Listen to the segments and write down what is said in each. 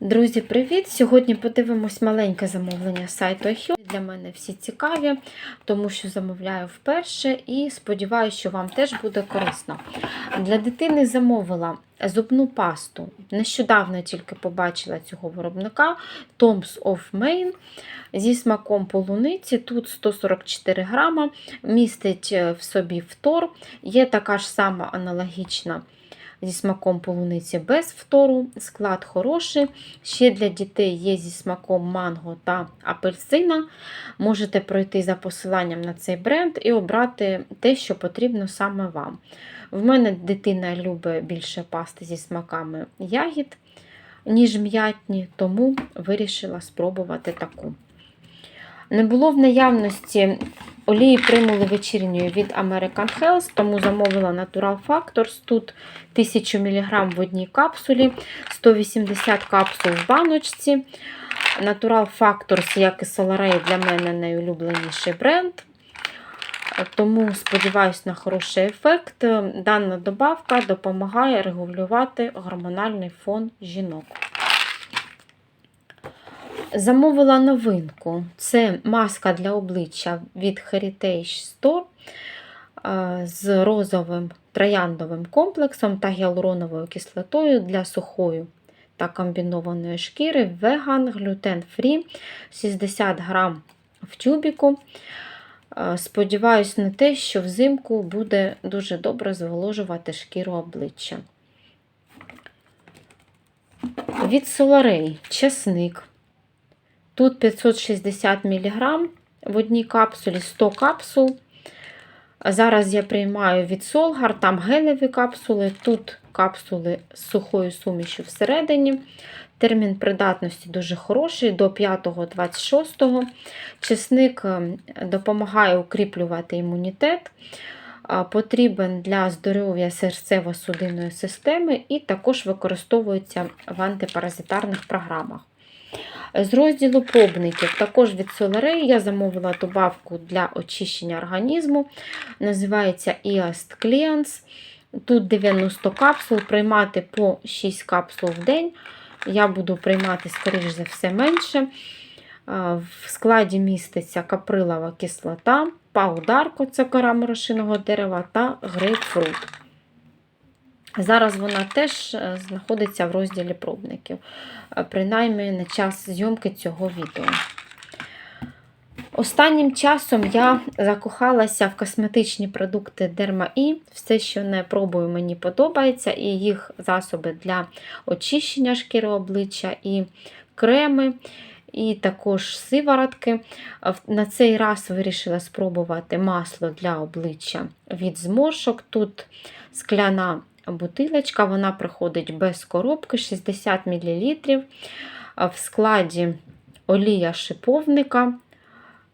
Друзі, привіт! Сьогодні подивимось маленьке замовлення сайту iHerb. Для мене всі цікаві, тому що замовляю вперше і сподіваюся, що вам теж буде корисно. Для дитини замовила зубну пасту. Нещодавно тільки побачила цього виробника Toms of Maine зі смаком полуниці. Тут 144 грама, містить в собі фтор. Є така ж сама аналогічна зі смаком полуниці без фтору, склад хороший. Ще для дітей є зі смаком манго та апельсина. Можете пройти за посиланням на цей бренд і обрати те, що потрібно саме вам. В мене дитина любить більше пасти зі смаками ягід, ніж м'ятні, тому вирішила спробувати таку. Не було в наявності олії примули вечірньої від American Health, тому замовила Natural Factors. Тут 1000 мг в одній капсулі, 180 капсул в баночці. Natural Factors, як і Solaray, для мене найулюбленіший бренд. Тому сподіваюся на хороший ефект. Дана добавка допомагає регулювати гормональний фон жінок. Замовила новинку. Це маска для обличчя від Heritage Store з розовим трояндовим комплексом та гіалуроновою кислотою для сухої та комбінованої шкіри, веган, глютен фрі, 60 грам в тюбіку. Сподіваюсь на те, що взимку буде дуже добре зволожувати шкіру обличчя. Від Solaray часник. Тут 560 мг в одній капсулі 100 капсул. Зараз я приймаю від Solgar, там гелеві капсули, тут капсули з сухою сумішю всередині. Термін придатності дуже хороший до 5-26. Чесник допомагає укріплювати імунітет, потрібен для здоров'я серцево-судинної системи і також використовується в антипаразитарних програмах. З розділу пробників, також від Solaray я замовила добавку для очищення організму. Називається EAST Cleanse. Тут 90 капсул, приймати по 6 капсул в день. Я буду приймати, скоріш за все, менше. В складі міститься каприлова кислота, паударко це кора морошиного дерева та грейпфрут. Зараз вона теж знаходиться в розділі пробників, принаймні на час зйомки цього відео. Останнім часом я закохалася в косметичні продукти Derma-E. Все, що не пробую, мені подобається, і їх засоби для очищення шкіри обличчя, і креми, і також сиворотки. На цей раз вирішила спробувати масло для обличчя від зморшок. Тут скляна бутилочка, вона приходить без коробки 60 мл. В складі олія шиповника,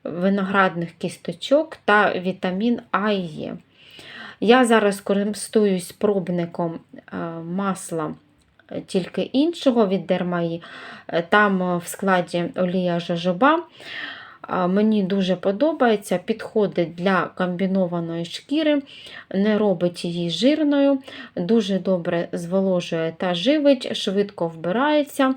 виноградних кісточок та вітамін А і Е. Я зараз користуюсь пробником масла тільки іншого від Дермаї. Там в складі олія жожоба. Мені дуже подобається, підходить для комбінованої шкіри, не робить її жирною, дуже добре зволожує та живить, швидко вбирається.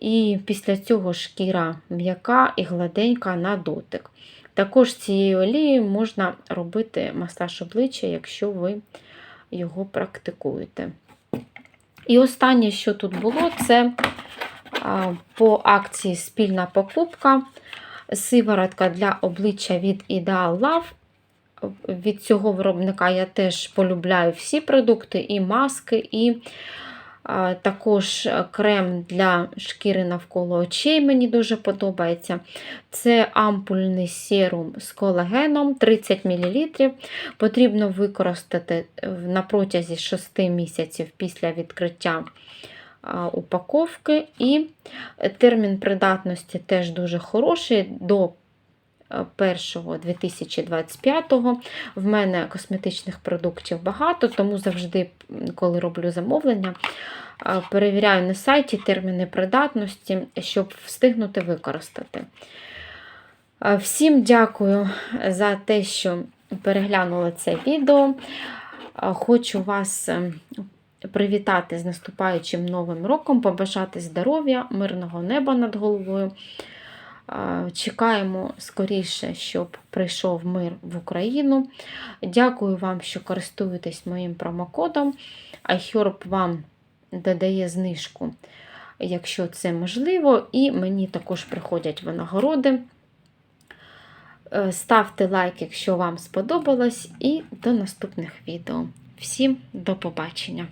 І після цього шкіра м'яка і гладенька на дотик. Також цією олією можна робити масаж обличчя, якщо ви його практикуєте. І останнє, що тут було, це по акції спільна покупка. Сиворотка для обличчя від Ideal Love. Від цього виробника я теж полюбляю всі продукти, і маски, і а, також крем для шкіри навколо очей. Мені дуже подобається. Це ампульний серум з колагеном 30 мл. Потрібно використати на протязі 6 місяців після відкриття упаковки, і термін придатності теж дуже хороший до 1.2025. В мене косметичних продуктів багато, тому завжди, коли роблю замовлення, перевіряю на сайті терміни придатності, щоб встигнути використати. Всім дякую за те, що переглянули це відео. Хочу вас привітати з наступаючим новим роком, побажати здоров'я, мирного неба над головою. Чекаємо скоріше, щоб прийшов мир в Україну. Дякую вам, що користуєтесь моїм промокодом. iHerb вам додає знижку, якщо це можливо, і мені також приходять винагороди. Е, Ставте лайк, якщо вам сподобалось, і до наступних відео. Всім до побачення!